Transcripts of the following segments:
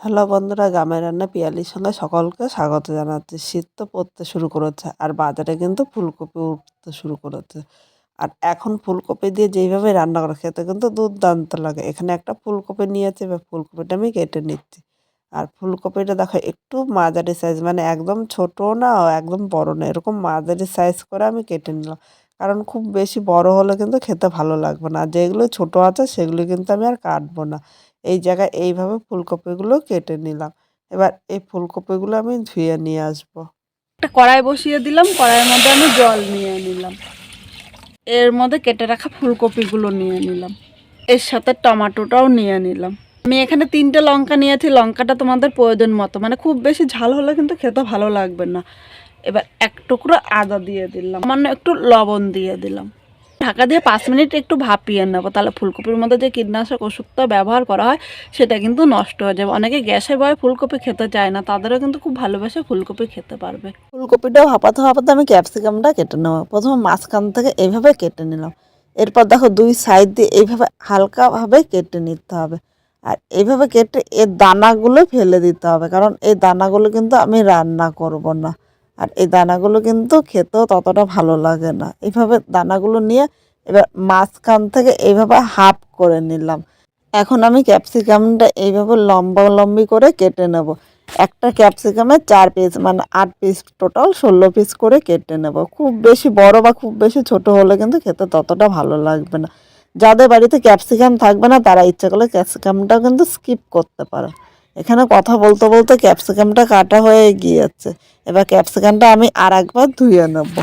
Hello বন্ধুরা, গ্রামের রান্না পিয়ালির সঙ্গে সকলকে স্বাগত জানাচ্ছি। শীত তো পড়তে শুরু করেছে আর বাজারে কিন্তু ফুলকপি উঠতে শুরু করেছে। আর এখন ফুলকপি দিয়ে যেইভাবে রান্না করে খেতে কিন্তু দুর্দান্ত লাগে। এখানে একটা ফুলকপি নিয়েছে, এবার ফুলকপিটা আমি কেটে নিচ্ছি। আর ফুলকপিটা দেখো, একটু মাঝারি সাইজ মানে একদম ছোটো না, একদম বড় না, এরকম মাঝারি সাইজ করে আমি কেটে নিলাম। কারণ খুব বেশি বড় হলে কিন্তু খেতে ভালো লাগবে না। যেগুলো ছোটো আছে, সেগুলো কিন্তু আমি আর কাটবো না। এই জায়গায় এইভাবে ফুলকপিগুলো কেটে নিলাম। এবার এই ফুলকপিগুলো আমি ধুয়ে নিয়ে আসব। একটা কড়াই বসিয়ে দিলাম, কড়াইয়ের মধ্যে আমি জল নিয়ে নিলাম। এর মধ্যে কেটে রাখা ফুলকপিগুলো নিয়ে নিলাম। এর সাথে টমাটোটাও নিয়ে নিলাম। আমি এখানে তিনটে লঙ্কা নিয়েছি, লঙ্কাটা তোমাদের প্রয়োজন মতো। মানে খুব বেশি ঝাল হলে কিন্তু খেতে ভালো লাগবে না। এবার এক টুকরো আদা দিয়ে দিলাম। মানে একটু লবণ দিয়ে দিলাম। ঢাকা দিয়ে পাঁচ মিনিট একটু ভাপিয়ে নেব। তাহলে ফুলকপির মধ্যে যে কীটনাশক ওষুধটা ব্যবহার করা হয়, সেটা কিন্তু নষ্ট হয়ে যাবে। অনেকে গ্যাসের ভয়ে ফুলকপি খেতে চায় না, তাদেরও কিন্তু খুব ভালোবেসে ফুলকপি খেতে পারবে। ফুলকপিটাও হাঁপাতে হাঁপাতে আমি ক্যাপসিকামটা কেটে নেব। প্রথমে মাঝখান থেকে এইভাবে কেটে নিলাম। এরপর দেখো দুই সাইড দিয়ে এইভাবে হালকাভাবে কেটে নিতে হবে। আর এইভাবে কেটে এর দানাগুলো ফেলে দিতে হবে, কারণ এই দানাগুলো কিন্তু আমি রান্না করব না। আর এই দানাগুলো কিন্তু খেতেও ততটা ভালো লাগে না। এইভাবে দানাগুলো নিয়ে এবার মাঝখান থেকে এইভাবে হাফ করে নিলাম। এখন আমি ক্যাপসিকামটা এইভাবে লম্বা লম্বি করে কেটে নেব। একটা ক্যাপসিকামে চার পিস মানে আট পিস টোটাল ষোলো পিস করে কেটে নেব। খুব বেশি বড় বা খুব বেশি ছোট হলে কিন্তু খেতে ততটা ভালো লাগবে না। যাদের বাড়িতে ক্যাপসিকাম থাকবে না, তারা ইচ্ছা করলে ক্যাপসিকামটাও কিন্তু স্কিপ করতে পারো। এখানে কথা বলতে বলতে ক্যাপসিকামটা কাটা হয়ে গিয়েছে। এবার ক্যাপসিকামটা আমি আর একবার ধুয়ে নেব।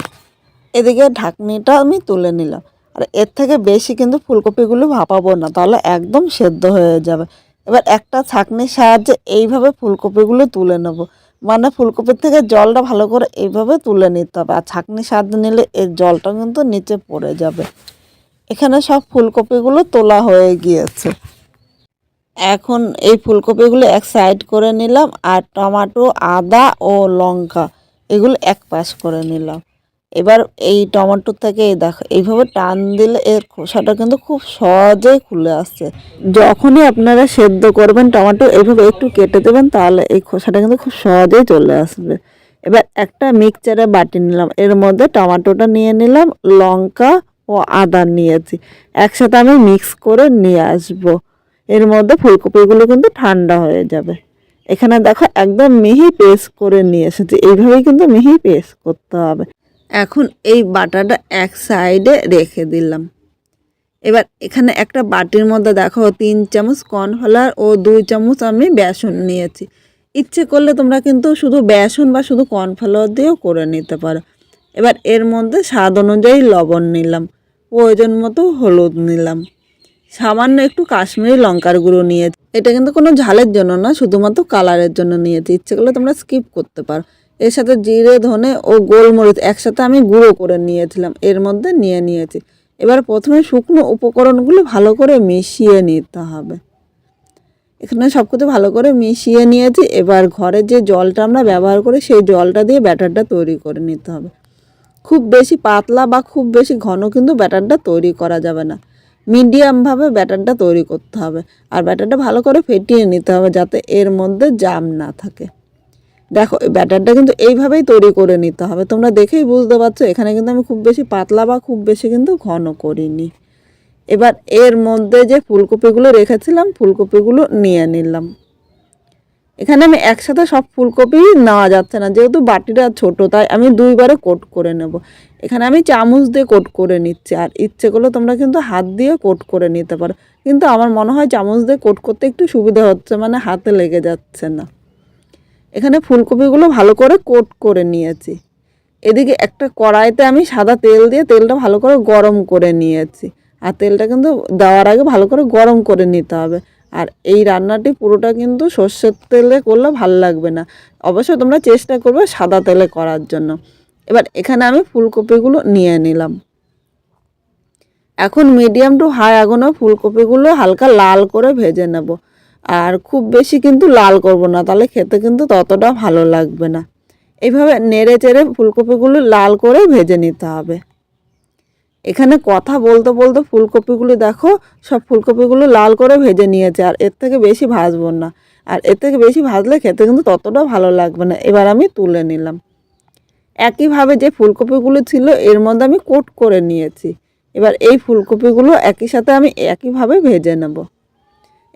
এদিকে ঢাকনিটা আমি তুলে নিলাম। আর এর থেকে বেশি কিন্তু ফুলকপিগুলো ভাপাবো না, তাহলে একদম সেদ্ধ হয়ে যাবে। এবার একটা ছাঁকনির সাহায্যে এইভাবে ফুলকপিগুলো তুলে নেব। মানে ফুলকপির থেকে জলটা ভালো করে এইভাবে তুলে নিতে হবে। আর ছাঁকনির সাহায্যে নিলে এর জলটা কিন্তু নিচে পড়ে যাবে। এখানে সব ফুলকপিগুলো তোলা হয়ে গিয়েছে। এখন এই ফুলকপিগুলো এক সাইড করে নিলাম আর টমাটো, আদা ও লঙ্কা এগুলো এক পাশ করে নিলাম। এবার এই টমেটো থেকে এই দেখো, এইভাবে টান দিলে এর খোসাটা কিন্তু খুব সহজেই খুলে আসছে। যখনই আপনারা সেদ্ধ করবেন টমেটো, এইভাবে একটু কেটে দেবেন তাহলে এই খোসাটা কিন্তু খুব সহজেই চলে আসবে। এবার একটা মিক্সচারে বাটি নিলাম, এর মধ্যে টমেটোটা নিয়ে নিলাম, লঙ্কা ও আদা নিয়েছি। একসাথে আমি মিক্স করে নিয়ে আসব। এর মধ্যে ফুলকপিগুলো কিন্তু ঠান্ডা হয়ে যাবে। এখানে দেখো একদম মিহি পেস্ট করে নিয়ে এসেছি। এইভাবেই কিন্তু মিহি পেস্ট করতে হবে। এখন এই বাটাটা এক সাইডে রেখে দিলাম। এবার এখানে একটা বাটির মধ্যে দেখো তিন চামচ কর্নফ্লাওয়ার ও দুই চামচ আমি বেসন নিয়েছি। ইচ্ছে করলে তোমরা কিন্তু শুধু বেসন বা শুধু কর্নফ্লাওয়ার দিয়েও করে নিতে পারো। এবার এর মধ্যে স্বাদ অনুযায়ী লবণ নিলাম। প্রয়োজন মতো হলুদ নিলাম। সামান্য একটু কাশ্মীরি লঙ্কার গুঁড়ো নিয়েছি এটা কিন্তু কোনো ঝালের জন্য না, শুধুমাত্র কালারের জন্য নিয়েছি। ইচ্ছে করলে তোমরা স্কিপ করতে পারো। এর সাথে জিরে, ধনে ও গোলমরিচ একসাথে আমি গুঁড়ো করে নিয়েছিলাম। এর মধ্যে নিয়ে নিয়েছি। এবার প্রথমে শুকনো উপকরণগুলো ভালো করে মিশিয়ে নিতে হবে। এখানে সব কিছু ভালো করে মিশিয়ে নিয়েছি। এবার ঘরে যে জলটা আমরা ব্যবহার করি, সেই জলটা দিয়ে ব্যাটারটা তৈরি করে নিতে হবে। খুব বেশি পাতলা বা খুব বেশি ঘন কিন্তু ব্যাটারটা তৈরি করা যাবে না। মিডিয়ামভাবে ব্যাটারটা তৈরি করতে হবে। আর ব্যাটারটা ভালো করে ফেটিয়ে নিতে হবে যাতে এর মধ্যে জাম না থাকে। দেখো ব্যাটারটা কিন্তু এইভাবেই তৈরি করে নিতে হবে। তোমরা দেখেই বুঝতে পারছ, এখানে কিন্তু আমি খুব বেশি পাতলা বা খুব বেশি কিন্তু ঘন করিনি। এবার এর মধ্যে যে ফুলকপিগুলো রেখেছিলাম, ফুলকপিগুলো নিয়ে নিলাম। এখানে আমি একসাথে সব ফুলকপি নেওয়া যাচ্ছে না, যেহেতু বাটিটা ছোট, তাই আমি দুইবারে কোট করে নেব। এখানে আমি চামচ দিয়ে কোট করে নিচ্ছি, আর ইচ্ছে করলে তোমরা কিন্তু হাত দিয়ে কোট করে নিতে পারো। কিন্তু আমার মনে হয় চামচ দিয়ে কোট করতে একটু সুবিধা হচ্ছে মানে হাতে লেগে যাচ্ছে না। এখানে ফুলকপিগুলো ভালো করে কোট করে নিয়েছি। এদিকে একটা কড়াইতে আমি সাদা তেল দিয়ে তেলটা ভালো করে গরম করে নিয়েছি, আর তেলটা কিন্তু দেওয়ার আগে ভালো করে গরম করে নিতে হবে। আর এই রান্নাটি পুরোটা কিন্তু সর্ষের তেলে করলে ভালো লাগবে না। অবশ্যই তোমরা চেষ্টা করবে সাদা তেলে করার জন্য। এবার এখানে আমি ফুলকপিগুলো নিয়ে নিলাম। এখন মিডিয়াম টু হাই আগুনে ফুলকপিগুলো হালকা লাল করে ভেজে নেব। আর খুব বেশি কিন্তু লাল করব না, তাহলে খেতে কিন্তু ততটা ভালো লাগবে না। এইভাবে নেড়ে চেড়ে ফুলকপিগুলো লাল করে ভেজে নিতে হবে। এখানে কথা বলতে বলতে ফুলকপিগুলো দেখো, সব ফুলকপিগুলো লাল করে ভেজে নিয়েছে, আর এর থেকে বেশি ভাজবো না। আর এর থেকে বেশি ভাজলে খেতে কিন্তু ততটা ভালো লাগবে না। এবার আমি তুলে নিলাম। একইভাবে যে ফুলকপিগুলো ছিল, এর মধ্যে আমি কোট করে নিয়েছি। এবার এই ফুলকপিগুলো একই সাথে আমি একইভাবে ভেজে নেব।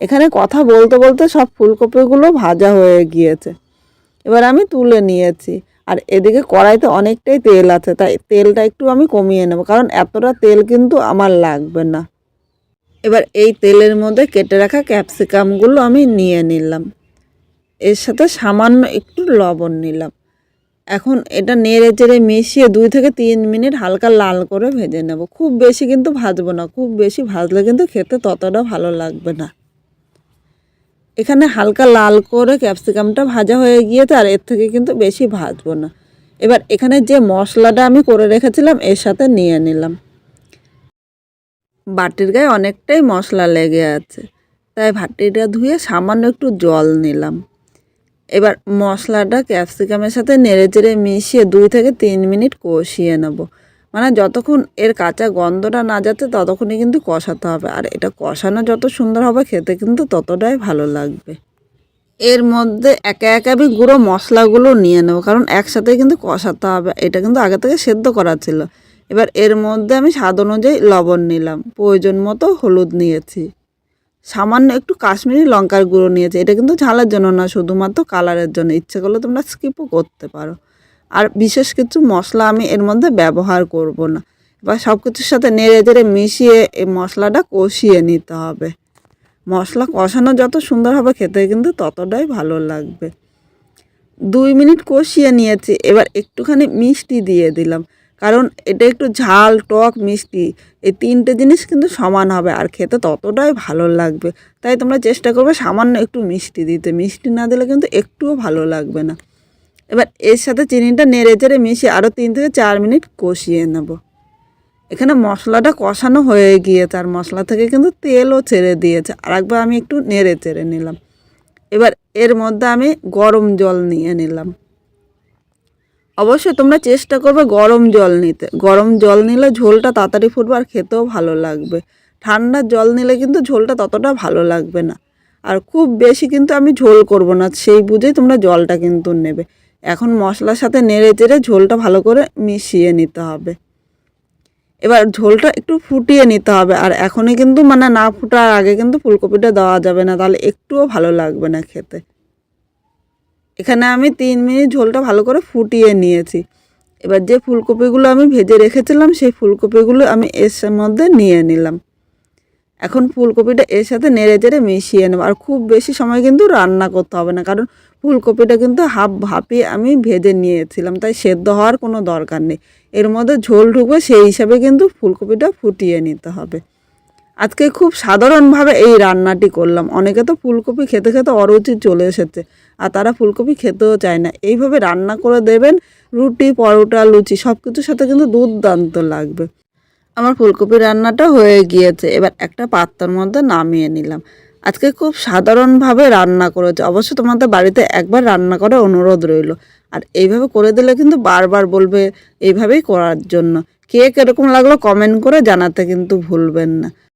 এখানে কথা বলতে বলতে সব ফুলকপিগুলো ভাজা হয়ে গিয়েছে। এবার আমি তুলে নিয়েছি। আর এদিকে কড়াইতে অনেকটাই তেল আছে, তাই তেলটা একটু আমি কমিয়ে নেব, কারণ এতটা তেল কিন্তু আমার লাগবে না। এবার এই তেলের মধ্যে কেটে রাখা ক্যাপসিকামগুলো আমি নিয়ে নিলাম। এর সাথে সামান্য একটু লবণ নিলাম। এখন এটা নেড়ে চেড়ে মিশিয়ে দুই থেকে তিন মিনিট হালকা লাল করে ভেজে নেব। খুব বেশি কিন্তু ভাজবো না, খুব বেশি ভাজলে কিন্তু খেতে ততটা ভালো লাগবে না। এখানে হালকা লাল করে ক্যাপসিকামটা ভাজা হয়ে গিয়েছে আর এর থেকে কিন্তু বেশি ভাজবো না। এবার এখানে যে মশলাটা আমি করে রেখেছিলাম, এর সাথে নিয়ে নিলাম। বাটির গায়ে অনেকটাই মশলা লেগে আছে, তাই ভাটিটা ধুয়ে সামান্য একটু জল নিলাম। এবার মশলাটা ক্যাপসিকামের সাথে নেড়ে চেড়ে মিশিয়ে দুই থেকে তিন মিনিট কষিয়ে নেব। মানে যতক্ষণ এর কাঁচা গন্ধটা না যাচ্ছে, ততক্ষণই কিন্তু কষাতে হবে। আর এটা কষানো যত সুন্দর হবে, খেতে কিন্তু ততটাই ভালো লাগবে। এর মধ্যে একে একে আমি গুঁড়ো মশলাগুলো নিয়ে নেব, কারণ একসাথে কিন্তু কষাতে হবে। এটা কিন্তু আগে থেকে সেদ্ধ করা ছিল। এবার এর মধ্যে আমি স্বাদ অনুযায়ী লবণ নিলাম। প্রয়োজন মতো হলুদ নিয়েছি। সামান্য একটু কাশ্মীরি লঙ্কার গুঁড়ো নিয়েছি। এটা কিন্তু ঝালের জন্য না, শুধুমাত্র কালারের জন্য। ইচ্ছে করলে তোমরা স্কিপও করতে পারো। আর বিশেষ কিছু মশলা আমি এর মধ্যে ব্যবহার করব না। এবার সব কিছুর সাথে নেড়ে চেড়ে মিশিয়ে এই মশলাটা কষিয়ে নিতে হবে। মশলা কষানো যত সুন্দর হবে খেতে কিন্তু ততটাই ভালো লাগবে। দুই মিনিট কষিয়ে নিয়েছি, এবার একটুখানি মিষ্টি দিয়ে দিলাম। কারণ এটা একটু ঝাল, টক, মিষ্টি, এই তিনটে জিনিস কিন্তু সমান হবে আর খেতে ততটাই ভালো লাগবে। তাই তোমরা চেষ্টা করবে সামান্য একটু মিষ্টি দিতে। মিষ্টি না দিলে কিন্তু একটুও ভালো লাগবে না। এবার এর সাথে চিনিটা নেড়ে চেড়ে মিশিয়ে আরও তিন থেকে চার মিনিট কষিয়ে নেব। এখানে মশলাটা কষানো হয়ে গিয়েছে আর মশলা থেকে কিন্তু তেলও ছেড়ে দিয়েছে। আর একবার আমি একটু নেড়ে চেড়ে নিলাম। এবার এর মধ্যে আমি গরম জল নিয়ে নিলাম। অবশ্যই তোমরা চেষ্টা করবে গরম জল নিতে। গরম জল নিলে ঝোলটা তাড়াতাড়ি ফুটবে আর খেতেও ভালো লাগবে। ঠান্ডা জল নিলে কিন্তু ঝোলটা ততটা ভালো লাগবে না। আর খুব বেশি কিন্তু আমি ঝোল করব না, সেই বুঝেই তোমরা জলটা কিন্তু নেবে। এখন মশলার সাথে নেড়ে চেড়ে ঝোলটা ভালো করে মিশিয়ে নিতে হবে। এবার ঝোলটা একটু ফুটিয়ে নিতে হবে আর এখনই কিন্তু মানে না ফুটার আগে কিন্তু ফুলকপিটা দেওয়া যাবে না, তাহলে একটুও ভালো লাগবে না খেতে। এখানে আমি তিন মিনিট ঝোলটা ভালো করে ফুটিয়ে নিয়েছি। এবার যে ফুলকপিগুলো আমি ভেজে রেখেছিলাম, সেই ফুলকপিগুলো আমি এর মধ্যে নিয়ে নিলাম। এখন ফুলকপিটা এর সাথে নেড়ে চেড়ে মিশিয়ে নেব। আর খুব বেশি সময় কিন্তু রান্না করতে হবে না, কারণ ফুলকপিটা কিন্তু হাফ ভাপিয়ে আমি ভেজে নিয়েছিলাম, তাই সেদ্ধ হওয়ার কোনো দরকার নেই। এর মধ্যে ঝোল ঢুকবে, সেই হিসাবে কিন্তু ফুলকপিটা ফুটিয়ে নিতে হবে। আজকে খুব সাধারণভাবে এই রান্নাটি করলাম। অনেকে তো ফুলকপি খেতে খেতে অরুচি চলে এসেছে, আর তারা ফুলকপি খেতেও চায় না। এইভাবে রান্না করে দেবেন, রুটি, পরোটা, লুচি সব কিছুর সাথে কিন্তু দুর্দান্ত লাগবে। আমার ফুলকপি রান্নাটা হয়ে গিয়েছে। এবার একটা পাত্রর মধ্যে নামিয়ে নিলাম। আজকে খুব সাধারণভাবে রান্না করেছে। অবশ্য তোমাদের বাড়িতে একবার রান্না করার অনুরোধ রইল। আর এইভাবে করে দিলে কিন্তু বারবার বলবে এইভাবেই করার জন্য। কে কীরকম লাগল কমেন্ট করে জানাতে কিন্তু ভুলবেন না।